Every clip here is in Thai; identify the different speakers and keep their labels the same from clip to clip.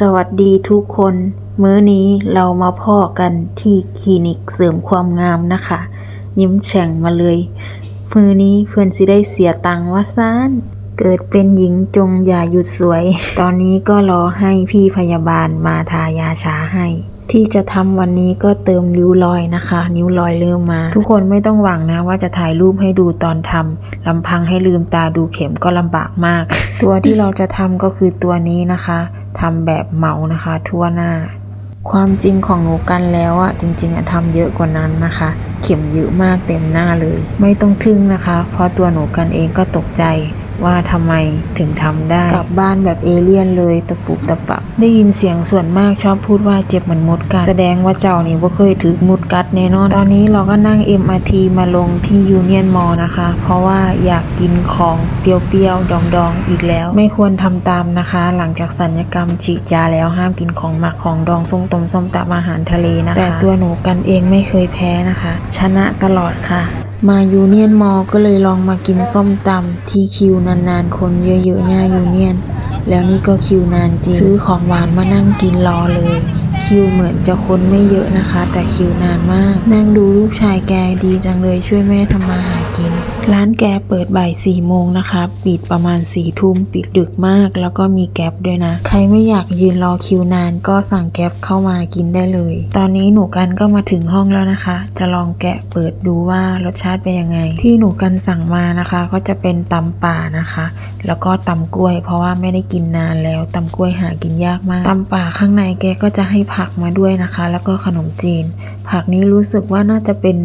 Speaker 1: สวัสดีทุกคน มื้อนี้เรามาพ่อกันที่คลินิกเสริมความงามนะคะ ยิ้มแฉ่งมาเลย มื้อนี้เพื่อนสิได้เสียตังค์ว่าซานเกิดเป็นหญิงจงอย่าหยุดสวย ตอนนี้ก็รอให้พี่พยาบาลมาทายาชาให้ ที่จะทำวันนี้ก็เติมริ้วรอยนะคะ นิ้วรอยเริ่มมา ทุกคนไม่ต้องหวังนะว่าจะถ่ายรูปให้ดูตอนทำลำพังให้ลืมตาดูเข็มก็ลำบากมาก ตัวที่เราจะทำก็คือตัวนี้นะคะ ทำแบบเหมานะคะ ทั่วหน้า ความจริงของหนูกันแล้วอะจริง ๆอะทำเยอะกว่านั้นนะคะ เข็มเยอะมากเต็มหน้าเลย ไม่ต้องทึ่งนะคะ เพราะตัวหนูกันเองก็ตกใจ ว่าทำไมถึงทำได้ กลับบ้านแบบเอเลี่ยนเลยตะปุบตะปับได้ยินเสียงส่วนมากชอบพูดว่าเจ็บเหมือนมดกัด แสดงว่าเจ้านี่ว่าเคยถือมดกัดแน่นอน ตอนนี้เราก็นั่ง MRT มาลงที่ยูเนียนมอนะคะ เพราะว่าอยากกินของเปรี้ยวๆ ดองๆ อีกแล้ว ไม่ควรทำตามนะคะ หลังจากสัญญกรรมฉีดยาแล้วห้ามกินของหมักของดองส้มตำส้มตำอาหารทะเลนะคะ แต่ตัวหนูกันเองไม่เคยแพ้นะคะ ชนะตลอดค่ะ มายูเนียนมอก็เลยลองมากินส้มตำที่คิวนานๆ คนเยอะๆหน้ายูเนียน แล้วนี่ก็คิวนานจริง ซื้อของหวานมานั่งกินรอเลย คิวเหมือนจะคนไม่เยอะนะคะ แต่คิวนานมาก นั่งดูลูกชายแกดีจังเลยช่วยแม่ทำมาหากิน ร้านแกเปิดบ่ายสี่โมงนะคะ ปิดประมาณสี่ทุ่มปิดดึกมาก แล้วก็มีแก๊ปด้วยนะ ใครไม่อยากยืนรอคิวนานก็สั่งแก๊ปเข้ามากินได้เลย ตอนนี้หนูกันก็มาถึงห้องแล้วนะคะ จะลองแกะเปิดดูว่ารสชาติเป็นยังไง ที่หนูกันสั่งมานะคะ ก็จะเป็นตำป่านะคะ แล้วก็ตำกล้วย เพราะว่าไม่ได้กินนานแล้วตำกล้วยหากินยากมากตำป่าข้างในแกก็จะให้ผักมาด้วยนะคะ แล้วก็ขนมจีน ผักนี้รู้สึกว่าน่าจะเป็น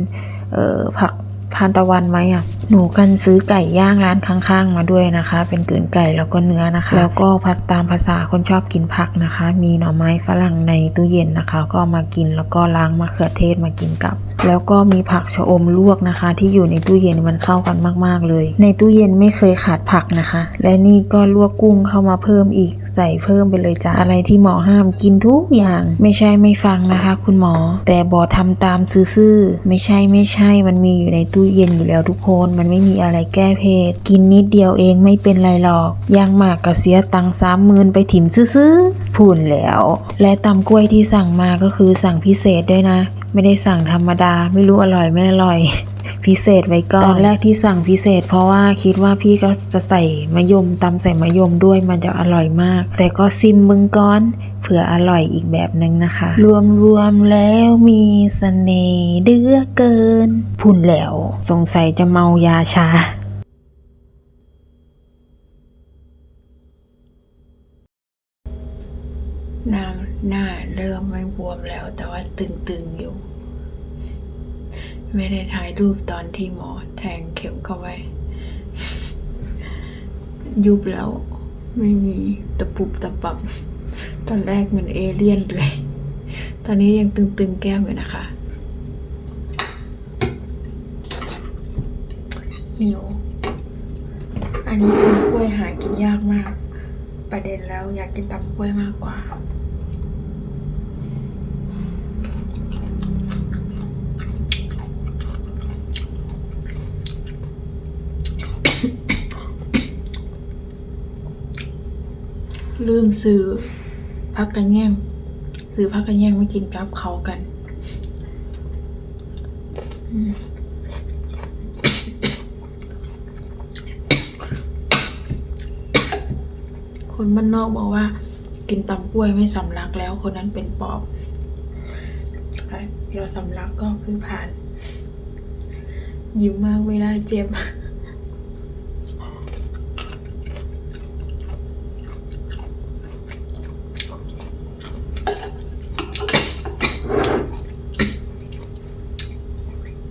Speaker 1: ผัก พานตะวันไหมอะหนูกันซื้อไก่ย่างร้านข้างๆ มาด้วยนะคะ เป็นกลืนไก่แล้วก็เนื้อนะคะ แล้วก็พัสตามภาษาคนชอบกินผักนะคะ มีหน่อไม้ฝรั่งในตู้เย็นนะคะ ก็มากินแล้วก็ล้างมะเขือเทศมากินกับ แล้วก็มีผักชะอมลวกนะคะ ที่อยู่ในตู้เย็นมันเข้ากันมากๆเลย ในตู้เย็นไม่เคยขาดผักนะคะ และนี่ก็ลวกกุ้งเข้ามาเพิ่มอีกใส่เพิ่มไปเลยจ้ะอะไรที่หมอห้ามกินทุกอย่าง ไม่ใช่ไม่ฟังนะคะ คุณหมอ แต่บอทำตามซื่อๆไม่ใช่ไม่ใช่มันมีอยู่ในตู้เย็นอยู่แล้วทุกคน มันไม่มีอะไรแก้เผ็ดกินนิดเดียวเองไม่เป็นไรหรอกย่างมากกระเสียตังสามหมื่นไปถิ่มซื้อๆพูนแล้ว และตำกล้วยที่สั่งมาก็คือสั่งพิเศษด้วยนะ ไม่ได้สั่งธรรมดา ไม่รู้อร่อยไม่อร่อย พิเศษไว้ก่อนตอนแรกที่สั่งพิเศษ เพราะว่าคิดว่าพี่ก็จะใส่มะยมตำใส่มะยมด้วยมันจะอร่อยมาก แต่ก็ซิมมึงก่อนเผื่ออร่อยอีกแบบนึงนะคะ รวมรวมๆแล้วมีเสน่ห์เดือเกิน พุ่นแล้ว สงสัยจะเมายาชาหน้าหน้าเริ่มไม่บวมแล้วแต่ว่าตึงๆอยู่ ไม่ได้ถ่ายรูปตอนที่หมอแทงเข็มเข้าไปยุบแล้ว ไม่มีตะปุบตะปับตอนแรกเหมือนเอเลี่ยนเลย ตอนนี้ยังตึงๆแก้มอยู่นะคะหิวอันนี้ตำกล้วยหากินยากมาก ประเด็นแล้วอยากกินตำกล้วยมากกว่า ลืมซื้อพักกันแย่งซื้อพักกันแย่งมากินกับเขากันคนบ้านนอกบอกว่า กินตำกล้วยไม่สำลักแล้ว คนนั้นเป็นปอบเราสำลักก็คือผ่าน ยิ้มมากเวลาเจ็บ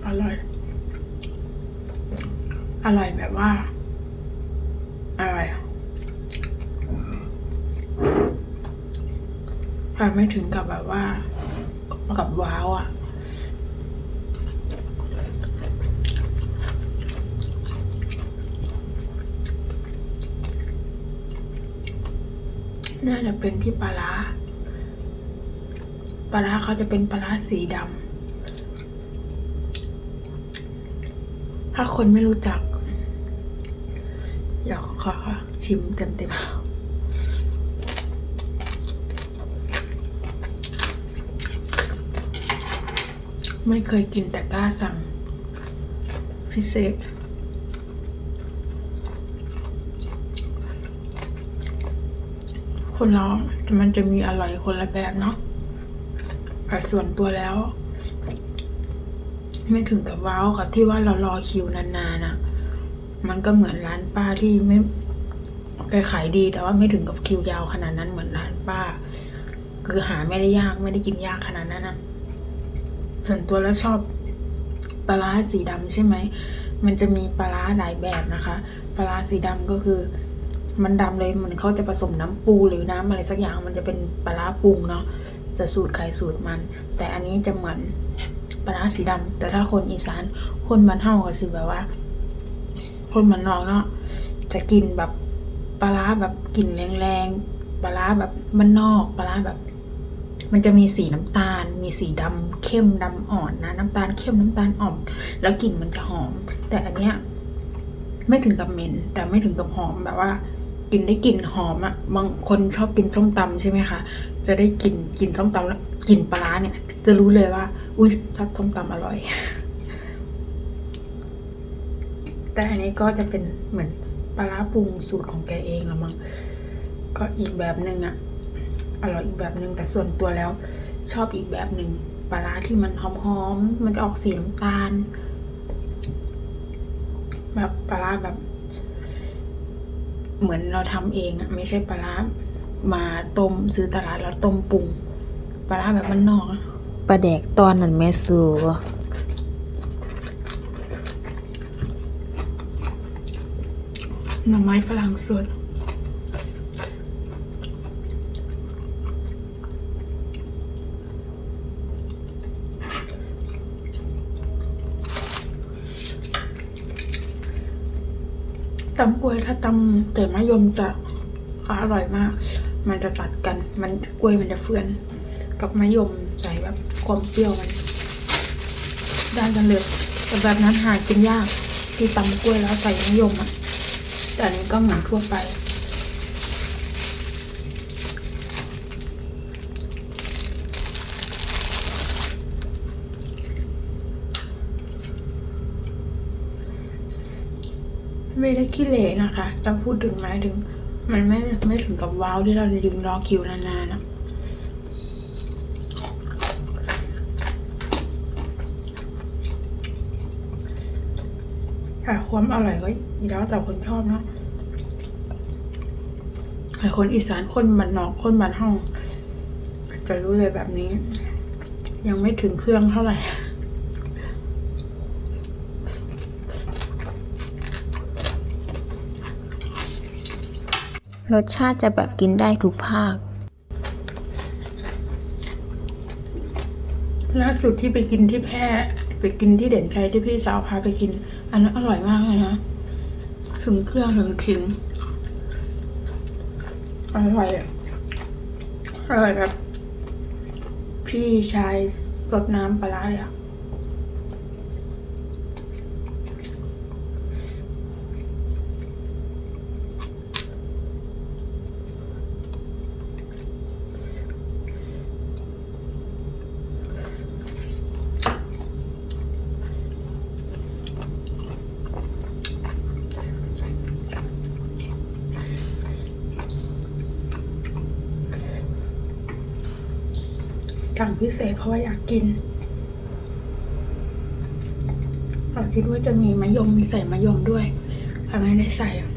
Speaker 1: อร่อย อร่อยแบบว่า อร่อยแต่ไม่ถึงกับแบบว่า กับว้าวอะน่าจะเป็นที่ปลาร้าปลาร้าเขาจะเป็นปลาร้าสีดำถ้าคนไม่รู้จัก ดี๋ยวขอขอชิมเต็มเต็ม
Speaker 2: ไม่เคยกินแต่กล้าสั่ง พิเศษ คนเรามันจะมีอร่อยคนละแบบเนาะแต่ส่วนตัวแล้ว ไม่ถึงกับว้าวกับที่ว่าเรารอคิวนานๆน่ะ มันก็เหมือนร้านป้าที่ไม่แกขายดีแต่ว่าไม่ถึงกับคิวยาวขนาดนั้นเหมือนร้านป้า คือหาไม่ได้ยากไม่ได้กินยากขนาดนั้นนะส่วนตัวแล้วชอบปลาร้าสีดำใช่ไหมมันจะมีปลาร้าหลายแบบนะคะปลาร้าสีดำก็คือ มันดำเลยเหมือนเขาจะผสมน้ำปูหรือน้ำอะไรสักอย่างมันจะเป็นปลาร้าปรุงเนาะจะสูตรใครสูตรมัน แต่อันนี้จะเหมือนปลาร้าสีดำแต่ถ้าคนอีสานคนมันเฮาก็สิแบบว่า คนมันนอกเนาะจะกินแบบปลาร้าแบบกลิ่นแรงๆปลาร้าแบบมันนอกปลาร้าแบบ มันจะมีสีน้ำตาล มีสีดำเข้มดำอ่อนนะน้ำตาลเข้มน้ำตาลอ่อนแล้วกลิ่นมันจะหอม แต่อันเนี้ยไม่ถึงกับเหม็นแต่ไม่ถึงกับหอมแบบว่ากินได้กลิ่นหอมอะบางคนชอบกินส้มตำใช่ไหมคะ จะได้กลิ่นกลิ่นส้มตำแล้วกลิ่นปลาร้าเนี่ย จะรู้เลยว่า อุ้ยซัดส้มตำอร่อย แต่อันนี้ก็จะเป็นเหมือนปลาร้าปรุงสูตรของแกเองละมั้งก็อีกแบบหนึ่งอะอร่อยอีกแบบหนึ่งแต่ส่วนตัวแล้วชอบอีกแบบหนึ่งปลาร้าที่มันหอมๆมันจะออกสีน้ำตาล แบบปลาร้าแบบ เหมือนเราทำเองอะไม่ใช่ปลาร้ามาต้มซื้อตลาดแล้วต้มปรุงปลาร้าแบบมันนอกอะ
Speaker 1: ปลาแดกตอนนั้นแม่สู
Speaker 2: หน่อไม้ฝรั่งสดตำกล้วยถ้าตำแต่มะยมจะอร่อยมาก มันจะตัดกัน มันกล้วยมันจะเฟื่อน กับมะยมใส่แบบความเปรี้ยวมันได้กันเลยแต่แบบนั้นหากินยากที่ตำกล้วยแล้วใส่มะยมอะ แต่อันนี้ก็เหมือนทั่วไป ไม่ได้ขี้เละนะคะจะพูดถึงหมายถึง มันไม่ไม่ถึงกับว้าวที่เราดึงรอคิวนานๆนะ แต่ความอร่อยก็อีแล้วแต่คนชอบเนอะแต่คนอีสานคนบ้านนอกคนบ้านห้อง จะรู้เลยแบบนี้ ยังไม่ถึงเครื่องเท่าไหร่
Speaker 1: รสชาติจะแบบกินได้ทุกภาค
Speaker 2: ล่าสุดที่ไปกินที่แพร่ ไปกินที่เด่นชัยที่พี่สาวพาไปกิน อันนั้นอร่อยมากเลยนะถึงเครื่องถึงขิงอร่อยอะอร่อยแบบพี่ชายสดน้ำปลาร้าเลยอะ สั่งพิเศษเพราะว่าอยากกิน เราคิดว่าจะมีมะยมมีใส่มะยมด้วยแต่ไม่ได้ใส่อะ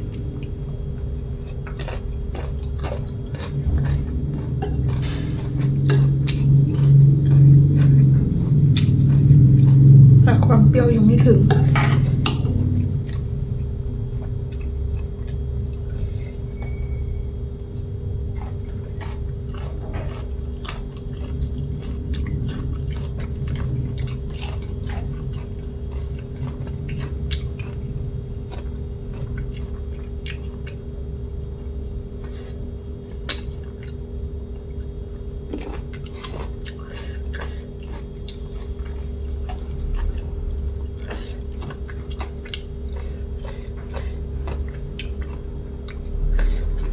Speaker 2: แต่ความเปรี้ยวยังไม่ถึง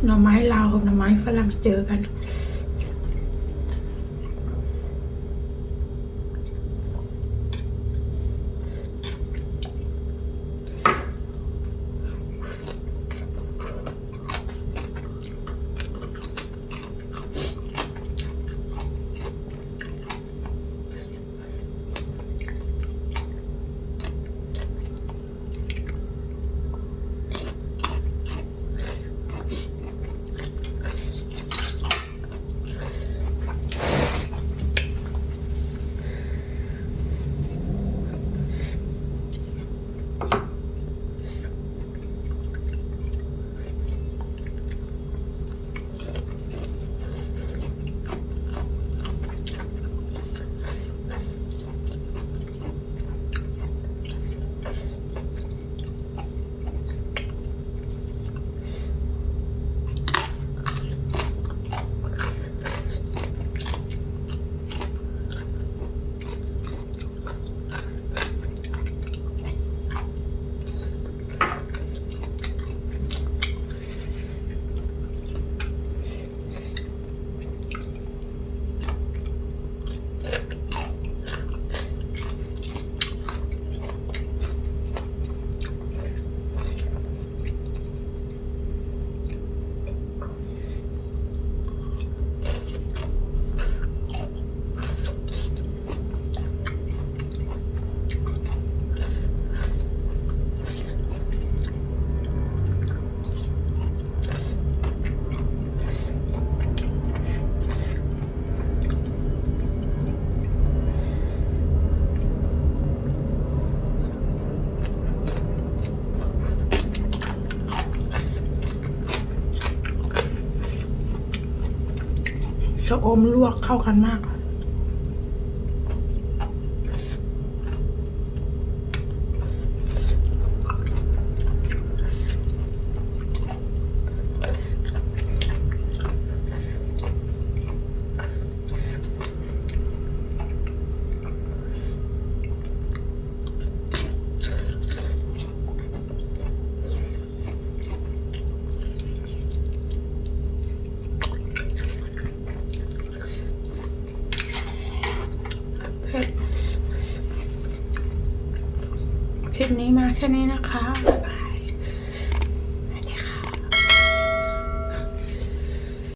Speaker 2: หน่อไม้ลาวกับหน่อไม้ฝรั่งเจอกัน ชะอมลวกเข้ากันมาก แค่นี้นะคะ